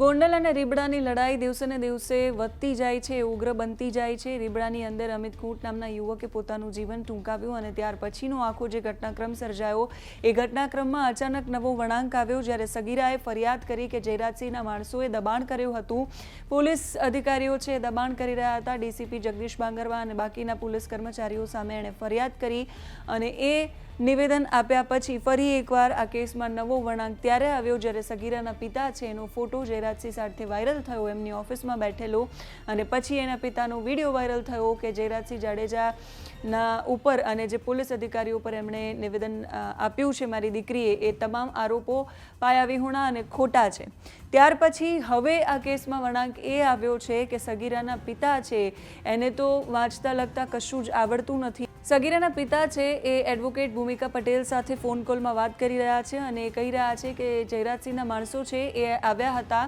ગોંડલ અને રીબડાની લડાઈ દિવસે ને દિવસે વધતી જાય છે, ઉગ્ર બનતી જાય છે. રીબડાની અંદર અમિત કૂટ નામના યુવકે પોતાનું જીવન ટૂંકાવ્યું અને ત્યાર પછીનો આખો જે ઘટનાક્રમ સર્જાયો, એ ઘટનાક્રમમાં અચાનક નવો વળાંક આવ્યો જ્યારે સગીરાએ ફરિયાદ કરી કે જયરાજસિંહના માણસોએ દબાણ કર્યું હતું. પોલીસ અધિકારીઓ છે દબાણ કરી રહ્યા હતા. ડીસીપી જગદીશ બાંગરવા અને બાકીના પોલીસ કર્મચારીઓ સામે એણે ફરિયાદ કરી અને એ નિવેદન આપ્યા પછી ફરી એકવાર આ કેસમાં નવો વળાંક ત્યારે આવ્યો જ્યારે સગીરાના પિતા છે, એનો ફોટો જયરાજસિંહ સાથે વાયરલ થયો, એમની ઓફિસમાં બેઠેલો અને પછી એના પિતાનો વીડિયો વાયરલ થયો કે જયરાજસિંહ જાડેજાના ઉપર અને જે પોલીસ અધિકારીઓ ઉપર એમણે નિવેદન આપ્યું છે, મારી દીકરીએ એ તમામ આરોપો પાયાવિહોણા અને ખોટા છે. ત્યાર પછી હવે આ કેસમાં વળાંક એ આવ્યો છે કે સગીરાના પિતા છે, એને તો વાંચતા લખતા કશું જ આવડતું નથી. સગીરાના પિતા છે એ એડવોકેટ ભૂમિકા પટેલ સાથે ફોન કોલમાં વાત કરી રહ્યા છે અને કહી રહ્યા છે કે જયરાજસિંહના માણસો છે એ આવ્યા હતા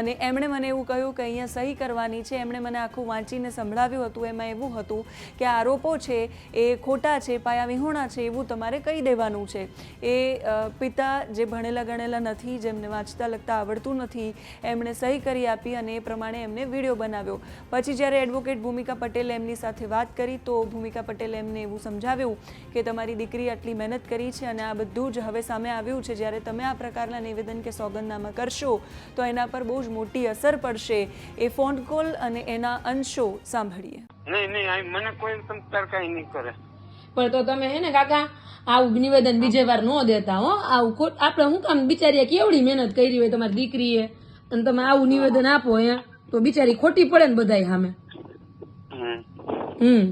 અને એમણે મને એવું કહ્યું કે અહીંયા સહી કરવાની છે. એમણે મને આખું વાંચીને સંભળાવ્યું હતું. એમાં એવું હતું કે આરોપો છે એ ખોટા છે, પાયા વિહોણા છે એવું તમારે કહી દેવાનું છે. એ પિતા જે ભણેલા ગણેલા નથી, જેમને વાંચતા લખતા આવડતું નથી, એમણે સહી કરી આપી અને એ પ્રમાણે એમને વીડિયો બનાવ્યો. પછી જ્યારે એડવોકેટ ભૂમિકા પટેલે એમની સાથે વાત કરી તો ભૂમિકા પટેલે એમને એવું સમજાવ્યું કે તમારી દીકરી આટલી મહેનત કરી છે અને આ બધું જ હવે સામે આવ્યું છે. જ્યારે તમે આ પ્રકારના નિવેદન કે સોગંદનામા કરશો તો એના પર બહુ જ મોટી અસર પડશે. એ ફોન કોલ અને એના અંશો સાંભળીએ. નહીં નહીં મને કોઈ સંસ્કાર કઈ નહીં કરે. પણ તો તમે હે ને કાકા આવું નિવેદન બીજે વાર ન દેતા હો. આવું ખોટ આપણે હું કામ બિચારીએ કેવડી મહેનત કરી હોય તમારી દીકરીએ? અને તમે આવું નિવેદન આપો હે તો બિચારી ખોટી પડે ને બધાય સામે. હમ.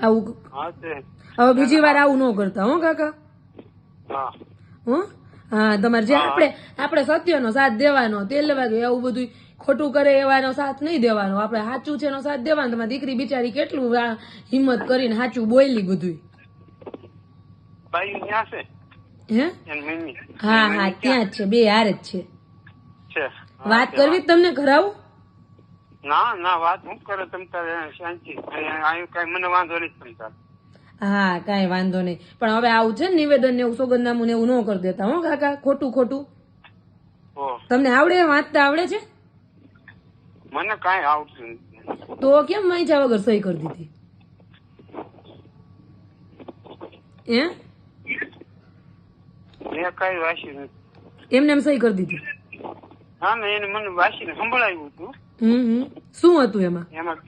આવું હવે બીજી વાર આવું ન કરતા હો કાકા? હા. તમારે જે આપણે આપણે સત્યનો સાથ દેવાનો તેલ લેવા એવું આવું બધું ખોટું કરે એવાનો સાથ નહીં દેવાનો. આપણે સાચું છે એનો સાથ દેવાનો. તમારી દીકરી બિચારી કેટલું હિંમત કરીને સાચું બોલી બધું હે? હા હા ત્યાં જ છે બે હાર જ છે. છે. વાત કરવી તમને કરાવું ના ના વાત હું કરે તમ તારે શાંતિ. કઈ મને વાંધો નહીં તમ તારે. હા કઈ વાંધો નહીં. પણ હવે આવું છે નિવેદન ને એવું સોગંદનામું ને એવું ન કરી દેતા હો કાકા? ખોટું ખોટું. તમને આવડે વાંચતા આવડે છે? મને કઈ આવડતું તો કેમ વાંચ્યા વગર સહી કરી દીધી? હે? મેં કઈ વાંચ્યું નથી. એમને એમ સહી કરી દીધી? હા એને મને વાંચીને સંભળાયું હતું. શું હતું એમાં? એમાં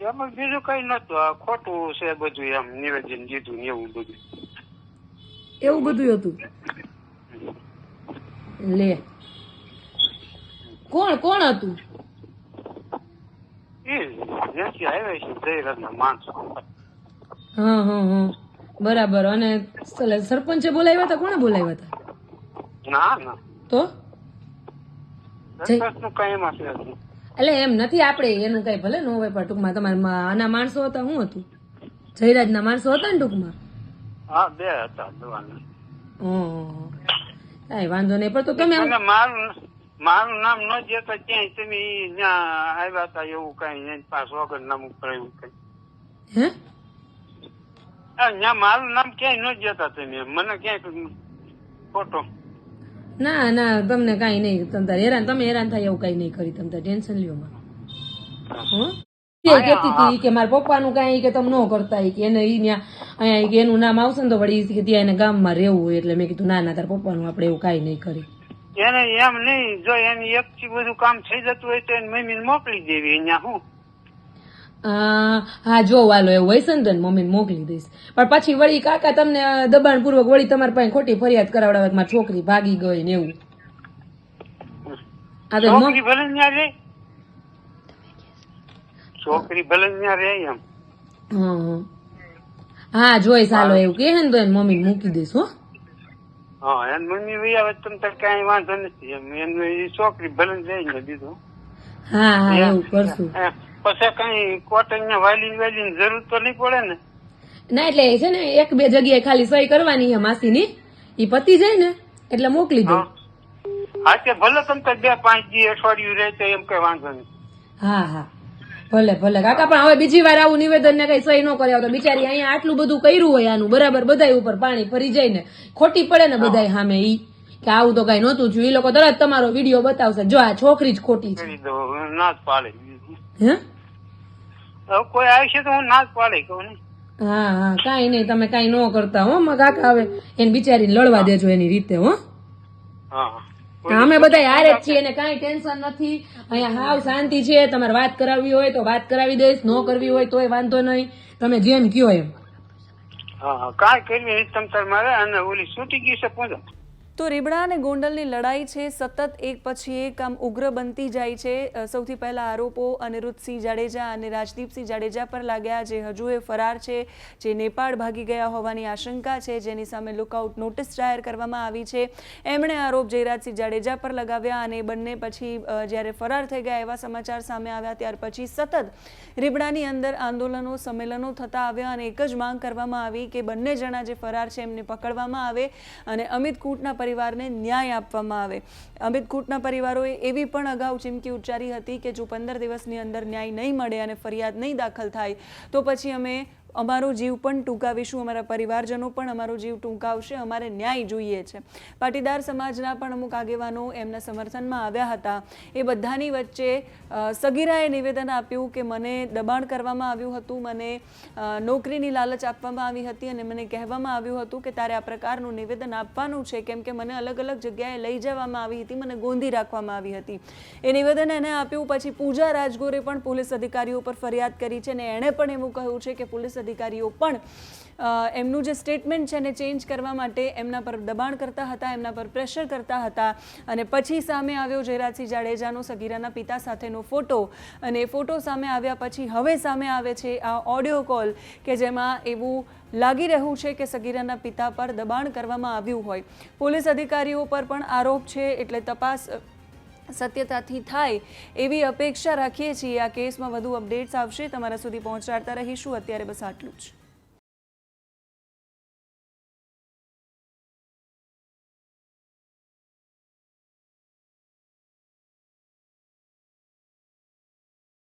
એમાં બીજું કઈ નતું આ ખોટું છે બધું એમ નિવેદન દીધું ને એવું બધું. એવું બધું હતું? લે. કોણ કોણ હતું? હા હા હા. બરાબર. અને સરપંચે બોલાવ્યા હતા? કોને બોલાવ્યા હતા? ના ના. તો સરપંચનું કઈ એમાં છે જ નહીં. એટલે એમ નથી આપણે એનું કઈ ભલે નો હોય પણ ટૂંકમાં તમારા આના માણસો હતા હું હતું? જયરાજના માણસો હતા ને ટૂંકમાં? હા બે હતા દવાના વાંધો નહીં પણ તો તમે મારું મારું નામ ન દેતા ક્યાંય તમે આવ્યા હતા એવું કઈ પાસ વગર નામ ઉપર એવું કઈ? હે? હા, મારું નામ ક્યાંય ન જતા તમે. મને ક્યાંય ખોટો ના ના તમને કાંઈ નહીં. તમે હેરાન તમે હેરાન થાય એવું કાંઈ નહીં કરી તમે ટેન્શન લ્યો માં? હતી કે મારા પપ્પાનું કાંઈ કે તમે ન કરતા કે એને ઈ ન્યા અહીંયા કે એનું નામ આવશે ને તો વળી કે ત્યાં એને ગામમાં રહેવું હોય એટલે મેં કીધું ના ના તારા પપ્પાનું આપણે એવું કાંઈ નહીં કરી. એને એમ નહીં જો એની એક બધું કામ થઈ જતું હોય તો એની મમ્મીને મોકલી દેવી અહીંયા હું? હા જો વાલો એવું હોય ને મમ્મીને મોકલી દઈશ. પણ પછી વળી કાકા તમને દબાણ પૂર્વક વળી તમારી પાસે ખોટી ફરિયાદ કરાવડાવે કે મારી છોકરી ભાગી ગઈ ને એવું. આ તો છોકરી ભલે રે. એમ. હા, જોઈશ હાલો એવું કે ને તો એને મમ્મી મૂકી દઈશ હો. હા એની મમ્મી વહી આવે તમ તારે કાંઈ વાંધો નથી. એમ એનું છોકરી ભલે જઈને દીધું. હા હા એવું કરશું. પછી કઈ કોટન ને વાલી વાલી જરૂર તો નહીં પડે ને. ના એટલે છે ને એક બે જગ્યાએ ખાલી સહી કરવાની છે માસીની. ઈ પતી જાય ને એટલે મોકલી દો. હા. તે ભલે તમે બે પાંચ દી અઠવાડિયું રહે તો એમ કઈ વાંધો નહીં. હા હા. ભલે ભલે. કાકા પણ હવે બીજી વાર આવું નિવેદન ને કઈ સહી ન કરી આવતો બિચારી અહીંયા આટલું બધું કર્યું હોય આનું બરાબર બધાય ઉપર પાણી ફરી જાય ને. ખોટી પડે ને બધાય સામે ઈ કે આવું તો કઈ નહોતું જોયું એ લોકો તરત તમારો વીડિયો બતાવશે. જો આ છોકરી જ ખોટી છે. ના પાડે. હે? કોઈ આવશે તો હું ના જ પાડે કહું ને હા હા કાંઈ નહીં તમે કાંઈ ન કરતા હો માં કાકા હવે એને બિચારીને લડવા દેજો એની રીતે હો. અમે બધા હારે જ છીએ એને કાંઈ ટેન્શન નથી. અહીંયા હાવ શાંતિ છે તમારે વાત કરાવવી હોય તો વાત કરાવી દઈશ ન કરવી હોય તોય વાંધો નહીં. તમે જેમ કયો એમ. કાંઈ કરવી તમ તાર અને ઓલી છૂટી ગઈ છે પૂજા. તો રીબડા અને ગોંડલની લડાઈ છે, સતત એક પછી એક આમ ઉગ્ર બનતી જાય છે. સૌથી પહેલા આરોપો અનિરુદ્ધસિંહ જાડેજા અને રાજદીપસિંહ જાડેજા પર લાગ્યા, જે હજુ એ ફરાર છે, જે નેપાળ ભાગી ગયા હોવાની આશંકા છે, જેની સામે લુકઆઉટ નોટિસ જાહેર કરવામાં આવી છે. એમણે આરોપ જયરાજસિંહ જાડેજા પર લગાવ્યા અને બંને પછી જ્યારે ફરાર થઈ ગયા એવા સમાચાર સામે આવ્યા, ત્યાર પછી સતત રીબડાની અંદર આંદોલનો, સંમેલનો થતા આવ્યા અને એક જ માંગ કરવામાં આવી કે બંને જણા જે ફરાર છે એમને પકડવામાં આવે. અને અમિત કૂટના પરિવારને ન્યાય આપવામાં આવે. અમિત કૂટના પરિવારોએ એવી પણ અગાઉ ચીમકી ઉચ્ચારી હતી કે જો પંદર દિવસની અંદર ન્યાય નહીં મળે અને ફરિયાદ નહીં દાખલ થાય, તો પછી અમે અમારો જીવ પણ ટૂંકાવીશું, અમારા પરિવારજનો પણ અમારો જીવ ટૂંકાવશે, અમારે ન્યાય જોઈએ છે. પાટીદાર સમાજના પણ અમુક આગેવાનો એમના સમર્થનમાં આવ્યા હતા. એ બધાની વચ્ચે સગીરાએ નિવેદન આપ્યું કે મને દબાણ કરવામાં આવ્યું હતું, મને નોકરીની લાલચ આપવામાં આવી હતી અને મને કહેવામાં આવ્યું હતું કે તારે આ પ્રકારનું નિવેદન આપવાનું છે, કેમ કે મને અલગ અલગ જગ્યાએ લઈ જવામાં આવી હતી, મને ગોંધી રાખવામાં આવી હતી. એ નિવેદન એને આપ્યું, પછી પૂજા રાજગોરે પણ પોલીસ અધિકારીઓ પર ફરિયાદ કરી છે અને એણે પણ એવું કહ્યું છે કે પોલીસ અધિકારીઓ પણ એમનું જે સ્ટેટમેન્ટ છે એને ચેન્જ કરવા માટે એમના પર દબાણ કરતા હતા, એમના પર પ્રેશર કરતા હતા અને પછી સામે આવ્યો જયરાજસિંહ જાડેજાનો સગીરાના પિતા સાથેનો ફોટો અને ફોટો સામે આવ્યા પછી હવે સામે આવે છે આ ઓડિયો કોલ કે જેમાં એવું લાગી રહ્યું છે કે સગીરાના પિતા પર દબાણ કરવામાં આવ્યું હોય. પોલીસ અધિકારીઓ પર પણ આરોપ છે, એટલે તપાસ સત્યતાથી થાય એવી અપેક્ષા રાખીએ છીએ. આ કેસમાં વધુ અપડેટ્સ આવશે. તમારા સુધી પહોંચાડતા રહીશું. અત્યારે બસ આટલું જ.